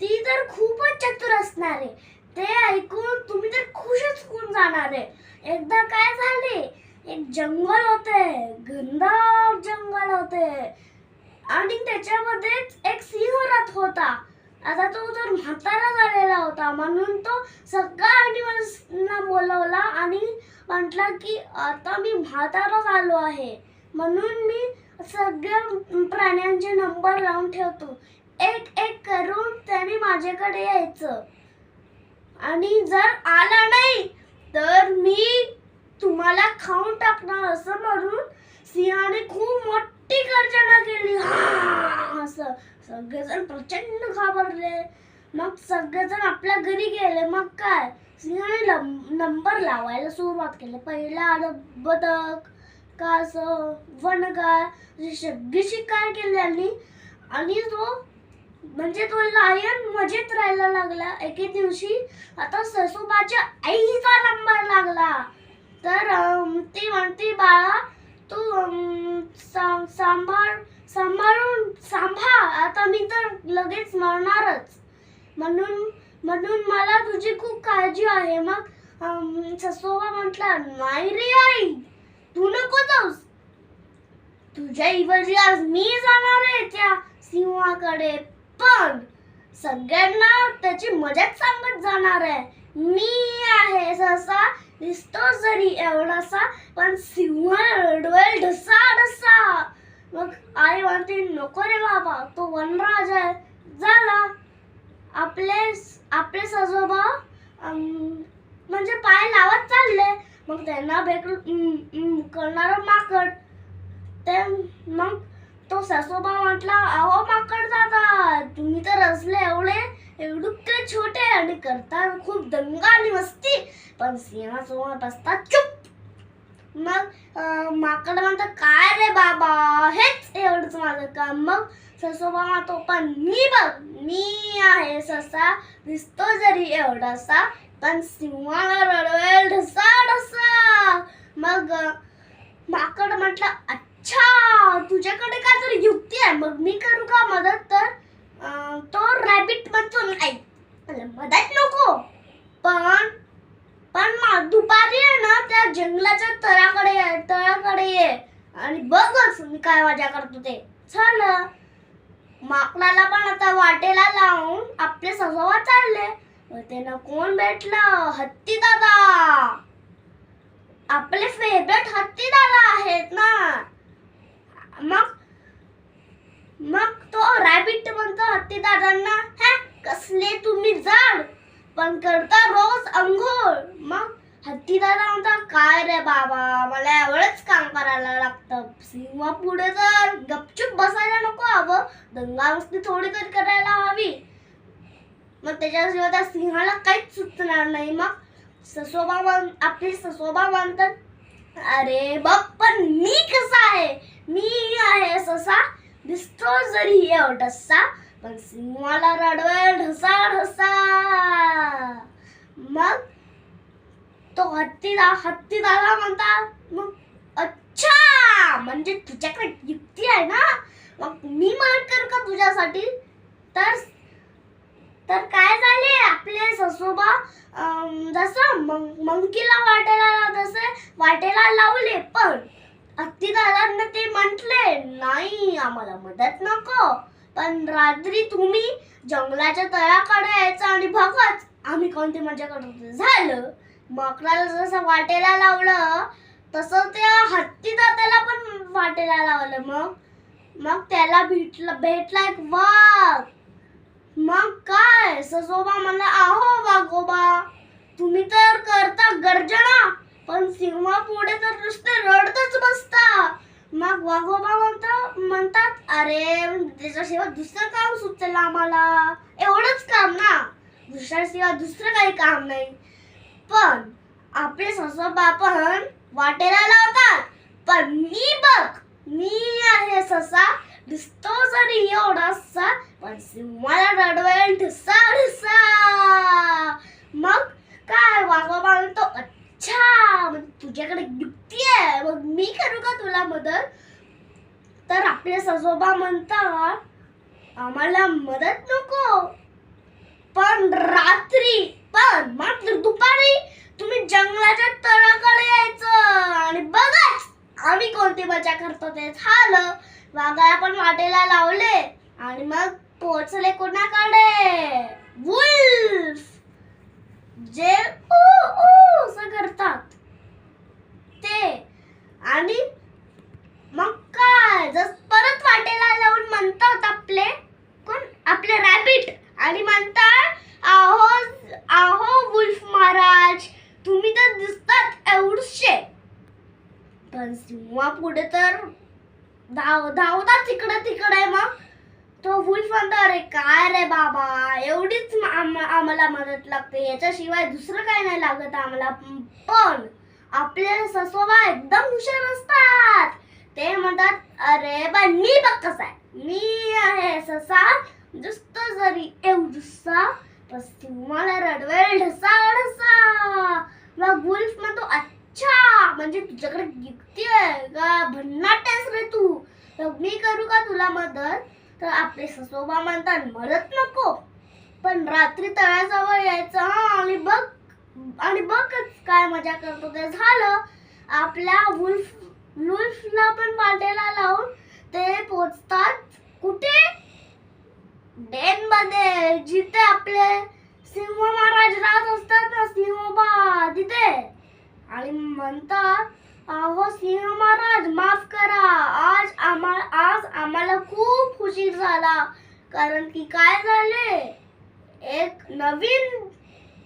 ती तर खूपच चतुर असणार आहे. ते ऐकून तुम्ही तर खुशच होऊन जाणार आहे. एकदा काय झाले? एक जंगल होते घनदाट जंगल होते. आणि त्याच्यामध्येच एक सिंह राहत होता. आता तो तर म्हातारा झालेला होता. म्हणून तो सगळ्या animals-ना बोलवला आणि म्हटला की आता मी म्हातारा झालो आहे. म्हणून मी सगळ्या प्राण्यांचे नंबर लावून ठेवतो. एक एक करून त्याने माझ्याकडे यायचं. आणि जर आला नाही तर मी तुम्हाला खाऊन टाकणार असं म्हणून सिंहाने खूप मोठी गर्जना केली. असं. सगळेजण प्रचंड घाबरले. मग सगळेजण आपल्या घरी गेले. मग काय? सिंहाने नंबर लावायला सुरुवात केली. पहिला आलं बदक कास वनगाय अशी सगळी शिकार केली आणि आणि तो म्हणजे तो लायन मजेत राहायला लागला. एके दिवशी आता ससोबाच्या आईचा नंबर लागला. तर ती म्हणते बाळा तू सांभाळ सांभाळून सांभाळ. आता मी तर लगेच मरणारच. म्हणून म्हणून मला तुझी खूप काळजी आहे. मग ससोबा म्हटला नाही रे आई तू नको जाऊस. तुझ्या ऐवजी आज मी जाणार आहे त्या सिंहाकडे. पण सगळ्यांना त्याची मजाच सांगत जाणार आहे. मी आहे ससा दिसतो जरी एवढासा पण सिंह रडवेल ढसा ढसा. मग आई म्हणते नको रे बाबा तो वनराज आहे. झाला आपले आपले सजोबा म्हणजे पाय लावत चालले. मग त्यांना भेट करणार माकड. ते मग तो सासोबा म्हटला अहो माकड दादा तुम्ही तर असले एवढे एवढुके छोटे आणि करता खूप दंगा आणि मस्ती. पण सिंहासोबत बसता चुप. मग माकड म्हणतात काय रे बाबा हेच एवढंच माझं काम. मग ससोबा म्हणतो पण मी बघ मी आहे ससा दिसतो जरी एवढासा पण सिंहाला रडवेल ढसा ढसा मग माकड म्हटलं अच्छा तुझ्याकडे काय तरी युक्ती आहे? मग मी करू का मदत? तर अं, तो रॅबिट म्हणतो नाही म्हणलं, मदत नको. पण पण मा दुपारी आहे ना त्या जंगलाच्या तळाकडे ये तळाकडे ये. आणि बघच मी काय मजा करतो ते. झालं माकडाला पण आता वाटेला लावून आपले सजवा चालले. व त्यांना कोण भेटलं? हत्ती दादा. आपले फेवरेट हत्ती दादा आहेत ना. मग? मग तो रॅबिट म्हणतो हत्तीदारांना हे कसले तुम्ही जाड पण करता रोज अंघोळ मग हत्तीदारा म्हणतात म्हणता काय रे बाबा मला एवढंच काम करायला लागतं. सिंहा पुढे तर गपचूप बसायला नको हवं दंगा मस्ती थोडी तरी करायला हवी. मग त्याच्याशिवाय त्या सिंहाला काहीच सुचणार नाही. मग ससोबा मान आपली ससोबा मानतात अरे बघ पण मी कसा आहे? दिसतो जरी ढसा पण सिंहाला रडवेल ढसा ढसा. मग तो हत्ती दा हत्ती दादा मग अच्छा म्हणजे तुझ्याकडे युक्ती आहे ना? मग मी मदत कर का तुझ्यासाठी? तर तर काय झाले? आपले ससोबा अं, जसं मं- मंकीला वाटेला तसे वाटेला लावले पण हत्तीदारांना ते म्हटले नाही आम्हाला मदत नको. पण रात्री तुम्ही जंगलाच्या तळाकडे यायचं आणि बघत आम्ही कोणती मजा करतो झालं. मकराला जसं वाटेला लावलं तसं त्या हत्ती दादाला पण वाटेला लावलं. मग मग त्याला भेटला भेटला एक वाघ. मग काय? ससोबा म्हणला आहो वाघोबा तुम्ही तर करता गर्जना. सिंहा पुढे तर नुसते रडतच बसता. मग वाघोबा म्हणता म्हणतात अरे त्याच्याशिवाय दुसरं काम सुचलं आम्हाला. एवढंच काम ना. दुसऱ्याशिवाय दुसरं काही काम नाही. पण आपले ससोबा पण वाटेला लावतात. पण मी बघ मी आहे ससा दिसतो जरी एवढासा पण सिंहाला रडवेल ढिसा ढिसा मग काय? वाघोबा म्हणतो अच्छा म्हणजे तुझ्याकडे युक्ती आहे. मग मी करू का तुला मदत? तर आपले सजोबा म्हणतात आम्हाला मदत नको. पण रात्री पण मात्र दुपारी तुम्ही जंगलाच्या तळाकडे यायचं. आणि बघाच आम्ही कोणती मजा करतो ते झालं. वाघाला पण वाटेला लावले. आणि मग पोहोचले कोणाकडे? वुल्फ. जे ऊ ऊ असं करतात ते आणि मग काय जस परत वाटेला जाऊन म्हणतात आपले कोण आपले रॅबिट आणि म्हणतात आहो आहो वुल्फ महाराज तुम्ही तर दिसतात पण सिंहा पुढे तर धाव धावता तिकडे तिकडे मग. तो वुल्फ म्हणतो अरे काय रे बाबा? एवढीच आम्हाला मदत लागते. याच्याशिवाय दुसरं काय नाही लागत आम्हाला. पण आपले ससोबा एकदम हुशार असतात. ते म्हणतात अरे बा मी बघ आहे. मी आहे ससा दुस्त जरी एवढसा पण तुम्हाला रडवेल ढसा ढसा. मग वुल्फ म्हणतो अच्छा म्हणजे तुझ्याकडे युक्ती आहे का? भन्नाट आहेस रे तू. तर मी करू का तुला मदत? तर आपले ससोबा म्हणतात मदत नको. पण रात्री तळ्याजवळ यायचं आणि बघ आणि बघच काय मजा करतो. ते झालं आपल्या वुल्फ वुल्फला पण वाटेला लावून ते पोचतात कुठे? डेन मध्ये जिथे आपले सिंह महाराज राहत असतात ना सिंहोबा तिथे आणि म्हणतात अहो सिंह महाराज माफ करा. आज आम्हा आज आम्हाला खूप उशीर झाला. कारण की काय झाले? एक नवीन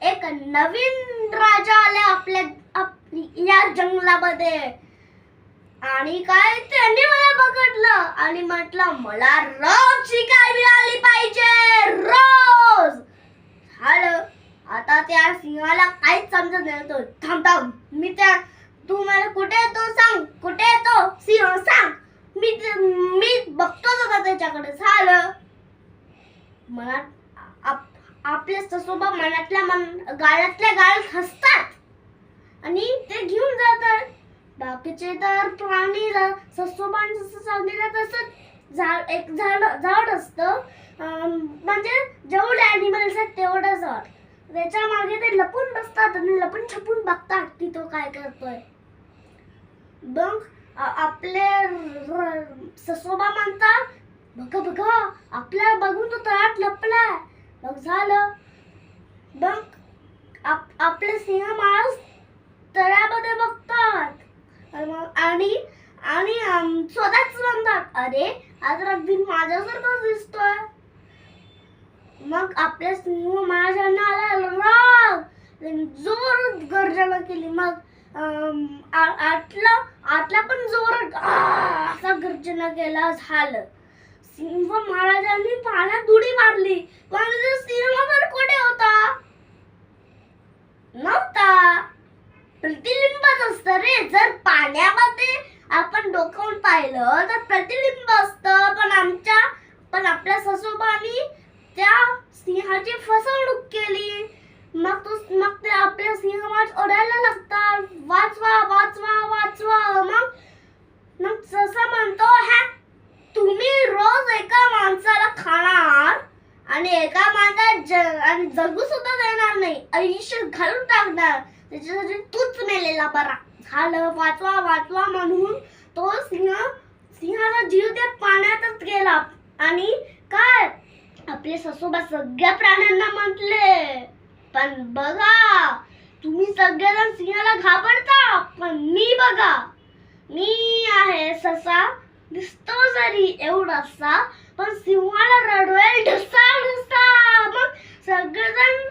एक नवीन राजा आले आपल्या आप- या जंगलामध्ये. आणि काय त्यांनी मला पकडलं. आणि म्हटलं मला रोज शिकाय मिळाली पाहिजे? रोज. झालं. आता त्या सिंहाला काहीच समजत नाही. तो थांब थांब. मी त्या तू मला कुठे येतो सांग. कुठे येतो सिंह सांग. मी मी बघतो होता त्याच्याकडे. झालं. मनात आपले ससोबा मनातल्या मन गाळ्यातल्या गाळ्यात हसतात. आणि ते घेऊन जातात. बाकीचे तर प्राणी ससोबान जसं सांगितलं तसं झाड एक झाड झाड असतं. म्हणजे जेवढे ॲनिमल्स आहेत तेवढं झाड. त्याच्यामागे ते लपून बसतात आणि लपून छपून बघतात की तो काय करतोय. Donc, आपले ससोबा म्हणतात बघा बघा आपल्याला बघून तो तळात लपलाय. मग झालं. मग आप- आपले सिंह माणूस तळ्यामध्ये बघतात. आणि मग- आणि आणि स्वतःच म्हणतात अरे आज अगदी माझ्यासारखं दिसतोय. मग आपल्या सिंह महाराजांना आला राग जोर गर्जना केली. मग आतला आतला पण जोर असा गर्जना केला झालं. सिंह महाराजांनी पाण्यात उडी मारली. पण सिंह तर कुठे होता? नव्हता. प्रतिबिंबच असतं रे. जर पाण्यामध्ये आपण डोकावून पाहिलं तर प्रतिबिंब असतं. पण आमच्या पण आपल्या ससोबानी त्या सिंहाची फसवणूक केली. मग तो मग ते आपले सिंह वाच ओढायला लागतात. वाचवा वाचवा वाचवा. मग मग जसं म्हणतो हा तुम्ही रोज एका माणसाला खाणार आणि एका माणसाला ज- आणि जगू सुद्धा देणार नाही. आयुष्य घालून टाकणार. त्याच्यासाठी तूच मेलेला बरा. झालं वाचवा वाचवा म्हणून तो सिंह सिंहाला जीव त्या पाण्यातच गेला. आणि काय? आपले ससोबा सगळ्या प्राण्यांना म्हटले. पण बघा तुम्ही सगळेजण सिंहाला घाबरता पण मी बघा. मी आहे ससा दिसतो जरी एवढासा पण सिंहाला रडवेल ढसा ढसा. मग सगळेजण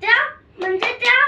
त्या म्हणजे त्या